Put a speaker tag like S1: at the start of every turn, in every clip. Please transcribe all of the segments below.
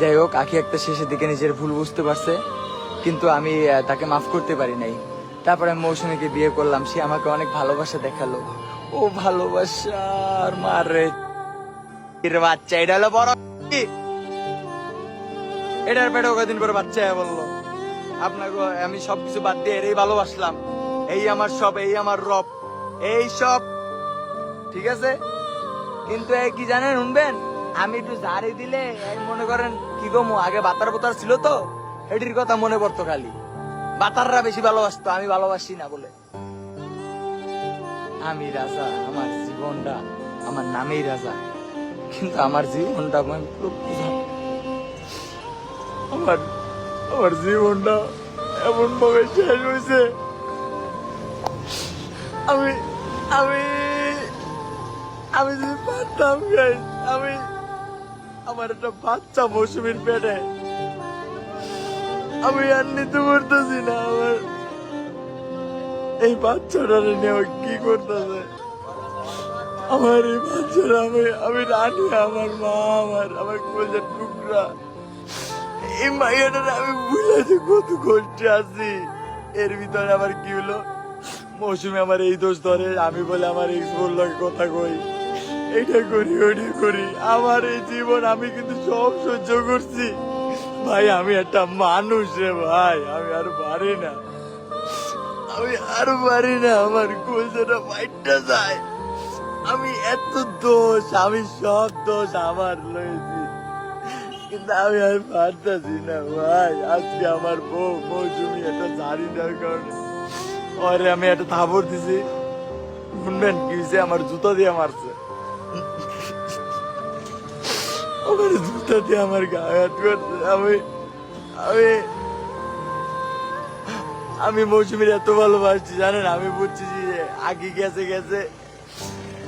S1: যাই হোক, আখি একটা শেষের দিকে নিজের ভুল বুঝতে পারছে, কিন্তু আমি তাকে মাফ করতে পারি নাই। তারপরে আমি মৌসুমীকে বিয়ে করলাম, সে আমাকে অনেক ভালোবাসা দেখাল। ও ভালোবাসার মারে। বাচ্চা, এটা হলো বড়? এটার পেটে কদিন পরে বাচ্চা বলল। আপনাকে আমি সবকিছু বাদ দিয়ে এরই ভালোবাসলাম। এই আমার সব, এই আমার রব, এই সব। ঠিক আছে? কিন্তু কি জানেন, শুনবেন? আমি একটু জারি দিলে মনে করেন, কি গো আগে বাতার বোতার ছিল তো এটির কথা মনে পড়তো খালি। বাতাররা বেশি ভালোবাসতো, আমি ভালোবাসি না বলে। আমি রাজা, আমার জীবনটা, আমার নামেই রাজা। কিন্তু আমার জীবনটা আমি আমার আমার জীবনটা এমন ভাবে শেষ হয়েছে। আমি আমি আমি যদি পারতাম আমি আমার একটা বাচ্চা মৌসুমীর পেটে। আমি আর নিতে পারতেছি না আমার। এই বাচ্চাটা নিয়ে কি করতেছে? আমার এই বাচ্চারা আমি আমি রানি, আমার মা, আমার আমার কোলের টুকরা। এই মাইয়াটার আমি বুঝাতে কত কষ্টে আছি। এর ভিতরে আবার কি হলো? মৌসুমে আমার এই দোষ ধরে, আমি বলে আমার এক্স বলল কথা কই। এটা করি, ওইটা করি। আমার এই জীবন আমি কিন্তু সব সহ্য করছি। ভাই, আমি একটা মানুষ রে ভাই, আমি আর পারি না। আমি আর পারি না, আমার কোলটা ফাইটটা যায়। আমি এত দোষ, আমি সব দোষ আমার লয়েছি কিন্তু আমি আর পারতাছি না ভাই। আজকে আমার বউ মৌসুমি একটা জারি দেওয়ার কারণে। ওরে, আমি একটা থাবর দিছি। শুনবেন কি আমার জুতো দিয়ে মারছে। আমার দিয়ে আমার গায়ে হাত করছে আমি আমি আমি মৌসুমির এত ভালোবাসছি, জানেন, আমি বুঝছি যে আগে গেছে গেছে।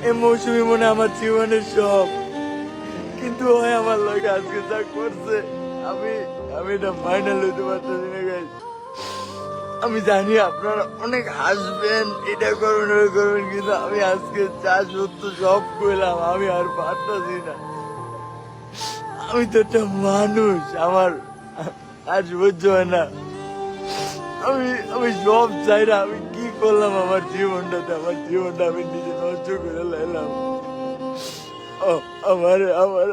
S1: এই মৌসুমি মনে আমার জীবনের সব। কিন্তু ওই আমার লোক আজকে যা করছে, আমি আমি এটা ফাইনাল হইতে পারতেছি না। আমি জানি আপনারা অনেক হাসবেন, এটা করবেন, ওই করবেন, কিন্তু আমি আজকে যা সত্য সব করলাম আমি আর পারতেছি না। আমি তো একটা মানুষ, আমার আর সহ্য হয় না। আমি আমি সব চাই না, আমি কি করলাম আমার জীবনটাতে? আমার জীবনটা আমি নিজে নষ্ট করে লাইলাম। আমার আমার